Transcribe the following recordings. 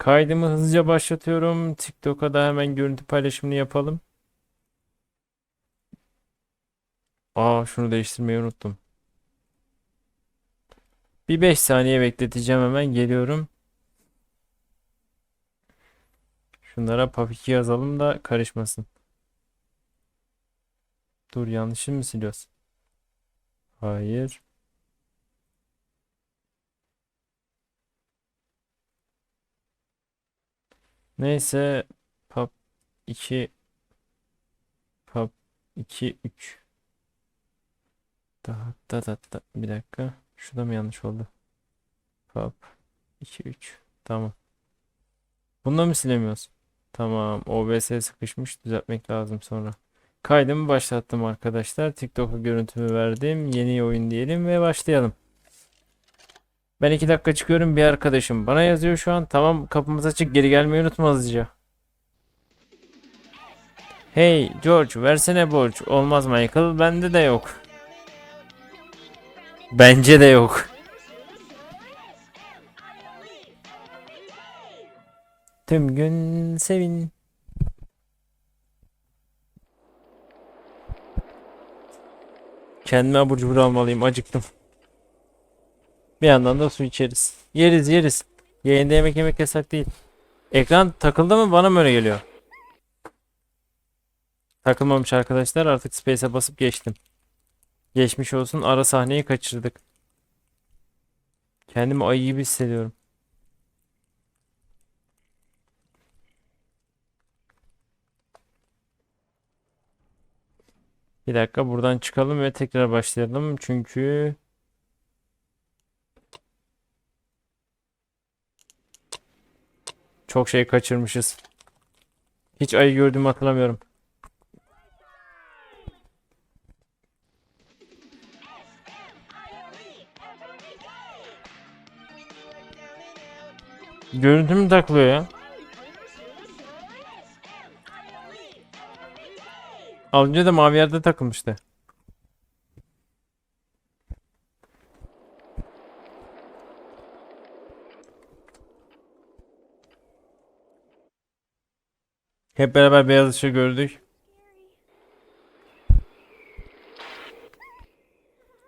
Kaydımı hızlıca başlatıyorum. TikTok'a da hemen görüntü paylaşımını yapalım. Aa şunu değiştirmeyi unuttum. Bir 5 saniye bekleteceğim hemen geliyorum. Şunlara PUBG yazalım da karışmasın. Dur yanlışını mı siliyoruz? Hayır. Neyse pub 2 pub 2 3 daha da da da bir dakika. Şurada mı yanlış oldu? Pub 2 3 tamam. Bunu mı silemiyoruz? Tamam. OBS sıkışmış. Düzeltmek lazım sonra. Kaydımı başlattım arkadaşlar. TikTok'a görüntümü verdim. Yeni oyun diyelim ve başlayalım. Ben iki dakika çıkıyorum. Bir arkadaşım bana yazıyor şu an. Tamam kapımız açık. Geri gelmeyi unutma hızlıca. Hey George versene borç. Olmaz Michael. Bende de yok. Bence de yok. Tüm gün sevin. Kendime abur cubur almalıyım. Acıktım. Bir yandan da su içeriz. Yeriz yeriz. Yayında yemek yemek yasak değil. Ekran takıldı mı bana mı öyle geliyor? Takılmamış arkadaşlar. Artık space'e basıp geçtim. Geçmiş olsun. Ara sahneyi kaçırdık. Kendimi ayı gibi hissediyorum. Bir dakika buradan çıkalım ve tekrar başlayalım. Çünkü çok şey kaçırmışız. Hiç ayı gördüğümü hatırlamıyorum. Görüntü mü takılıyor ya? Az önce de mavi yerde takılmıştı. Hep beraber beyaz ışığı gördük.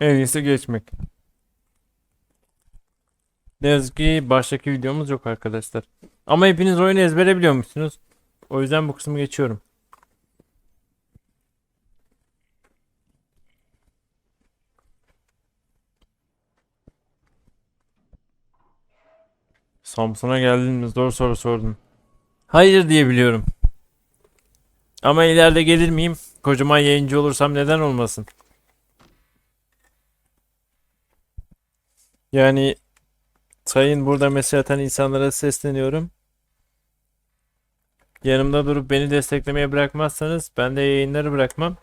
En iyisi geçmek. Ne yazık ki baştaki videomuz yok arkadaşlar. Ama hepiniz oyunu ezbere biliyormuşsunuz. O yüzden bu kısmı geçiyorum. Samsun'a geldin mi? Zor soru sordun. Hayır diye biliyorum. Ama ileride gelir miyim? Kocaman yayıncı olursam neden olmasın? Yani sayın burada mesaj atan insanlara sesleniyorum. Yanımda durup beni desteklemeye bırakmazsanız ben de yayınları bırakmam.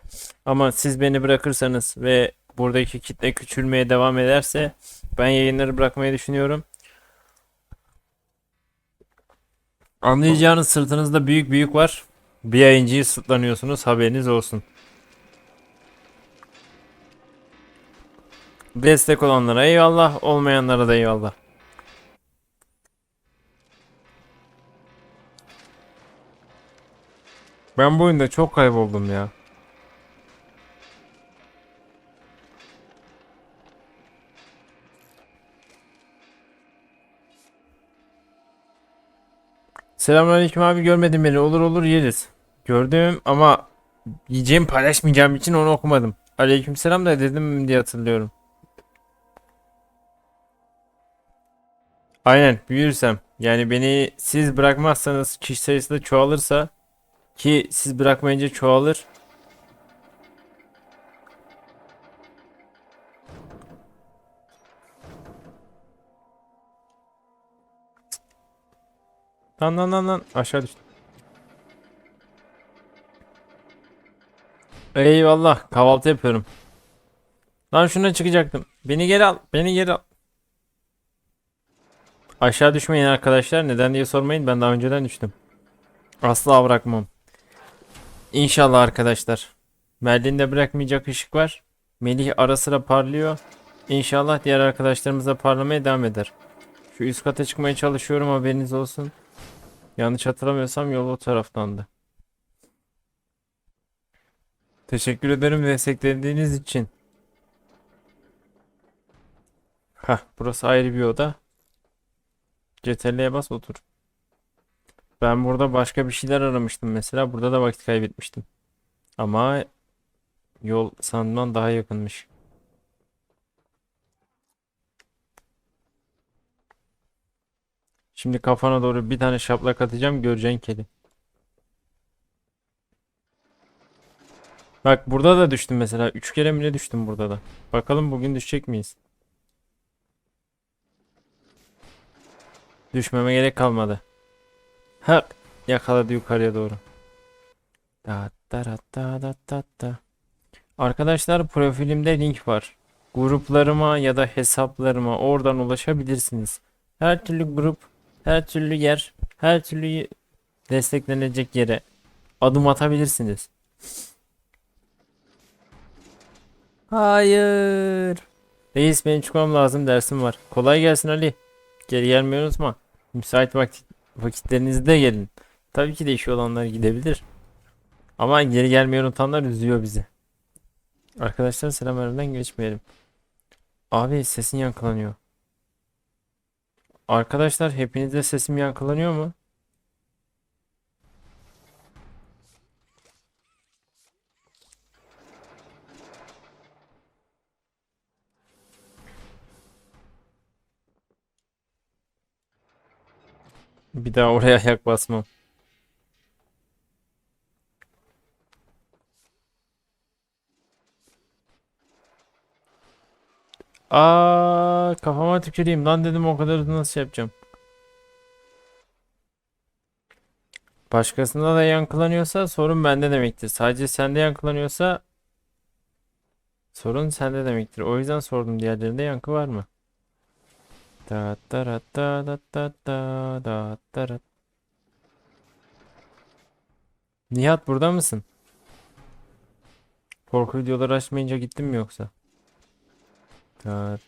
Ama siz beni bırakırsanız ve buradaki kitle küçülmeye devam ederse ben yayınları bırakmayı düşünüyorum. Anlayacağınız sırtınızda büyük büyük var. Bir yayıncıyı sırtlanıyorsunuz haberiniz olsun. Destek olanlara eyvallah, olmayanlara da eyvallah. Ben bu oyunda çok kayboldum ya. Selamünaleyküm abi görmedin beni. Olur olur yeriz. Gördüm ama yiyeceğim paylaşmayacağım için onu okumadım. Aleykümselam da dedim diye hatırlıyorum. Aynen büyürsem yani beni siz bırakmazsanız kişi sayısı da çoğalırsa ki siz bırakmayınca çoğalır. Lan lan lan lan aşağı düştüm. Eyvallah kahvaltı yapıyorum. Lan şuna çıkacaktım. Beni geri al. Beni geri al. Aşağı düşmeyin arkadaşlar. Neden diye sormayın. Ben daha önceden düştüm. Asla bırakmam. İnşallah arkadaşlar. Merlin'de bırakmayacak ışık var. Melih ara sıra parlıyor. İnşallah diğer arkadaşlarımız da parlamaya devam eder. Şu üst kata çıkmaya çalışıyorum haberiniz olsun. Yanlış hatırlamıyorsam yol o taraftandı. Teşekkür ederim desteklediğiniz için. Hah, burası ayrı bir oda. CTRL'ye bas otur. Ben burada başka bir şeyler aramıştım mesela. Burada da vakit kaybetmiştim. Ama yol sandığımdan daha yakınmış. Şimdi kafana doğru bir tane şaplak atacağım. Göreceksin kedi. Bak burada da düştüm mesela. Üç kere mi ne düştüm burada da. Bakalım bugün düşecek miyiz? Düşmeme gerek kalmadı. Ha yakaladı yukarıya doğru. Da da da da da da. Arkadaşlar profilimde link var. Gruplarıma ya da hesaplarıma oradan ulaşabilirsiniz. Her türlü grup, her türlü yer, her türlü desteklenecek yere adım atabilirsiniz. Hayır. Reis benim çıkmam lazım dersim var. Kolay gelsin Ali. Geri gelmeyi unutma. Müsait vakit, vakitlerinizde gelin. Tabii ki de işi olanlar gidebilir. Ama geri gelmeyi unutanlar üzüyor bizi. Arkadaşlar selam vermeden geçmeyelim. Abi sesin yankılanıyor. Arkadaşlar hepinizde sesim yankılanıyor mu? Bir daha oraya ayak basmam. Aa kafama tüküreyim lan dedim o kadar nasıl yapacağım. Başkasında da yankılanıyorsa sorun bende demektir. Sadece sende yankılanıyorsa sorun sende demektir. O yüzden sordum diğerlerinde yankı var mı? Da da da da da da da da da da. Nihat burada mısın? Korku videoları açmayınca gittin mi yoksa? Da.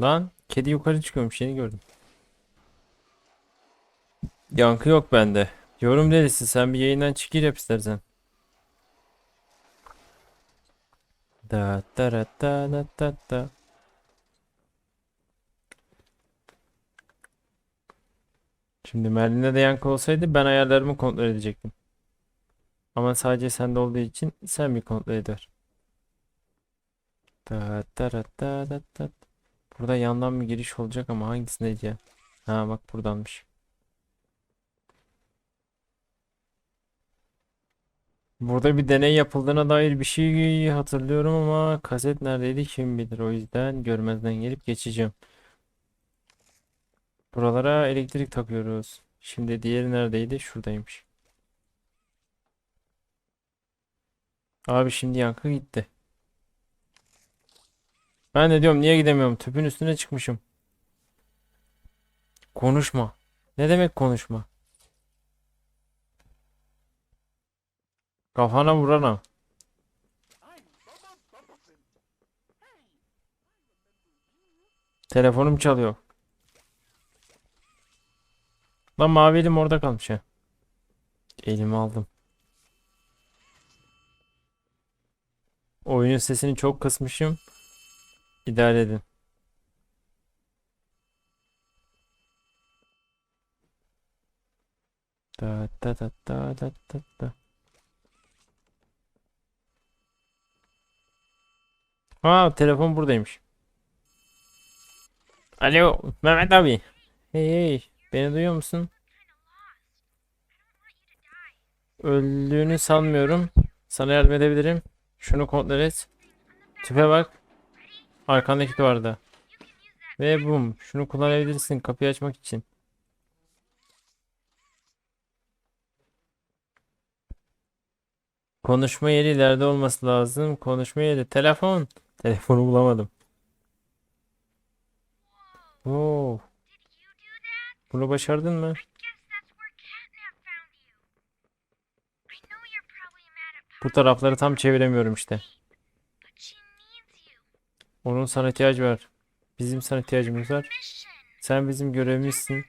Lan kedi yukarı çıkıyormuş yeni gördüm. Yankı yok bende. Yorum delisi sen bir yayından çıkır yap istersen. Da da da da da da Şimdi Merlin'de de yankı olsaydı ben ayarlarımı kontrol edecektim. Ama sadece sende olduğu için sen bir kontrol eder. Da da da da da da. Burada yandan bir giriş olacak ama hangisindeydi ya? Ha bak buradanmış. Burada bir deney yapıldığına dair bir şey hatırlıyorum ama kaset neredeydi kim bilir. O yüzden görmezden gelip geçeceğim. Buralara elektrik takıyoruz. Şimdi diğeri neredeydi? Şuradaymış. Abi şimdi yankı gitti. Ben de diyorum niye gidemiyorum? Tüpün üstüne çıkmışım. Konuşma. Ne demek konuşma? Kafana vurana. Telefonum çalıyor. Lan mavi elim orada kalmış ya. Elimi aldım. Oyunun sesini çok kısmışım. İdare edin. Da da da da da da da. Aa telefon buradaymış. Alo Mehmet abi. Hey hey beni duyuyor musun? Öldüğünü sanmıyorum. Sana yardım edebilirim. Şunu kontrol et. Tüpe bak. Arkandaki duvarda. Ve bum. Şunu kullanabilirsin kapıyı açmak için. Konuşma yeri ileride olması lazım. Konuşma yeri. Telefon. Telefonu bulamadım. Oo. Bunu başardın mı? Bu tarafları tam çeviremiyorum işte. Onun sana ihtiyacı var. Bizim sana ihtiyacımız var. Sen bizim görevimizsin.